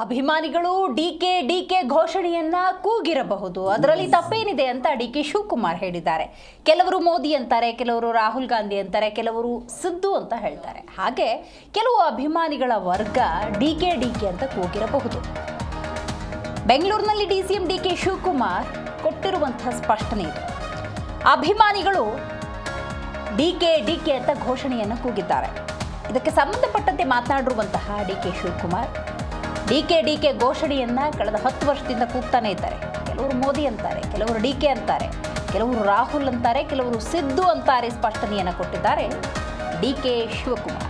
ಅಭಿಮಾನಿಗಳು DK DK ಘೋಷಣೆಯನ್ನ ಕೂಗಿರಬಹುದು. ಅದರಲ್ಲಿ ತಪ್ಪೇನಿದೆ ಅಂತ ಡಿ ಕೆ ಶಿವಕುಮಾರ್ ಹೇಳಿದ್ದಾರೆ. ಕೆಲವರು ಮೋದಿ ಅಂತಾರೆ, ಕೆಲವರು ರಾಹುಲ್ ಗಾಂಧಿ ಅಂತಾರೆ, ಕೆಲವರು ಸಿದ್ದು ಅಂತ ಹೇಳ್ತಾರೆ. ಹಾಗೆ ಕೆಲವು ಅಭಿಮಾನಿಗಳ ವರ್ಗ ಡಿಕೆ ಡಿಕೆ ಅಂತ ಕೂಗಿರಬಹುದು. ಬೆಂಗಳೂರಿನಲ್ಲಿ ಡಿಸಿಎಂ ಡಿ ಕೆ ಶಿವಕುಮಾರ್ ಕೊಟ್ಟಿರುವಂತಹ ಸ್ಪಷ್ಟನೆ ಇದು. ಅಭಿಮಾನಿಗಳು ಡಿ ಕೆ ಡಿ ಕೆ ಅಂತ ಘೋಷಣೆಯನ್ನು ಕೂಗಿದ್ದಾರೆ. ಇದಕ್ಕೆ ಸಂಬಂಧಪಟ್ಟಂತೆ ಮಾತನಾಡಿರುವಂತಹ D K Shivakumar DK DK ಘೋಷಣೆಯನ್ನ ಕಳೆದ ಹತ್ತು ವರ್ಷದಿಂದ ಕೂಗ್ತಾನೆ ಇದ್ದಾರೆ. ಕೆಲವರು ಮೋದಿ ಅಂತಾರೆ, ಕೆಲವರು ಡಿಕೆ ಅಂತಾರೆ, ಕೆಲವರು ರಾಹುಲ್ ಅಂತಾರೆ, ಕೆಲವರು ಸಿದ್ದು ಅಂತಾರೆ ಸ್ಪಷ್ಟನೆಯನ್ನು ಕೊಟ್ಟಿದ್ದಾರೆ ಡಿ ಕೆ ಶಿವಕುಮಾರ್.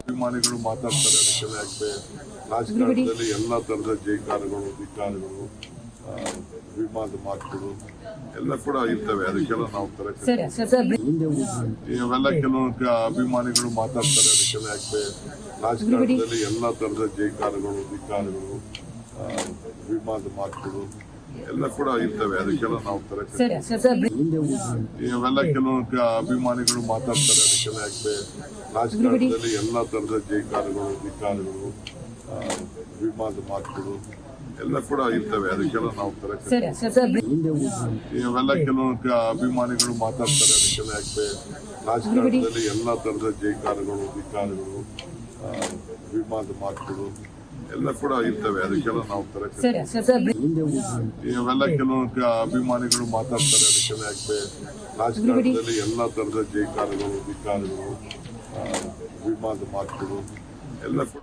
ಅಭಿಮಾನಿಗಳು ಮಾತಾಡ್ತಾರೆ ಅದಕ್ಕೆಲ್ಲ ಯಾಕೆ ರಾಜಕಾರಣದಲ್ಲಿ ಎಲ್ಲ ತರಹದ ಜೈಕಾರಗಳು ಧಿಕಾರಗಳು ಅಭಿಮಾನದ ಮಾತುಗಳು ಎಲ್ಲ ಕೂಡ ಇರ್ತವೆ. ಅದಕ್ಕೆಲ್ಲ ನಾವು ಇವೆಲ್ಲ ಕೆಲವೊಂದು ಅಭಿಮಾನಿಗಳು ಮಾತಾಡ್ತಾರೆ. ಅದಕ್ಕೆಲ್ಲ ಯಾಕೆ ರಾಜಕಾರಣದಲ್ಲಿ ಎಲ್ಲ ತರದ ಜೈಕಾರಗಳು ಧಿಕಾರಗಳು ಅಭಿಮಾನದ ಮಾತುಗಳು ಎಲ್ಲ ಕೂಡ ಇರ್ತವೆ. ಅದಕ್ಕೆಲ್ಲ ನಾವು ಇವೆಲ್ಲ ಕೆಲವೊಂದು ಅಭಿಮಾನಿಗಳು ಮಾತಾಡ್ತಾರೆ. ಅದಕ್ಕೆಲ್ಲ ಯಾಕೆ ರಾಜಕಾರಣದಲ್ಲಿ ಎಲ್ಲ ತರದ ಜೈಕಾರಗಳು ಧಿಕಾರಗಳು ಅಭಿಮಾನದ ಮಾತುಗಳು ಎಲ್ಲ ಕೂಡ ಇರ್ತವೆ. ಅದಕ್ಕೆಲ್ಲ ನಾವು ತರಕ್ಕೆ ಇವೆಲ್ಲ ಕೆಲವೊಂದು ಅಭಿಮಾನಿಗಳು ಮಾತಾಡ್ತಾರೆ. ಅದಕ್ಕೆಲ್ಲ ಯಾಕೆ ರಾಜಕಾರಣದಲ್ಲಿ ಎಲ್ಲ ತರದ ಜೈಕಾರಗಳು ವಿಕಾರಗಳು ಅಭಿಮಾನದ ಮಾತುಗಳು ಎಲ್ಲ ಕೂಡ ಇರ್ತವೆ. ಅದಕ್ಕೆಲ್ಲ ನಾವು ತರಕ್ಕೆ ಇವೆಲ್ಲ ಕೆಲವೊಂದು ಅಭಿಮಾನಿಗಳು ಮಾತಾಡ್ತಾರೆ. ಅದಕ್ಕೆಲ್ಲ ಯಾಕೆ ರಾಜಕಾರಣದಲ್ಲಿ ಎಲ್ಲ ತರದ ಜೈಕಾರಗಳು ವಿಕಾರಗಳು ಅಭಿಮಾನದ ಮಾತುಗಳು ಎಲ್ಲ ಕೂಡ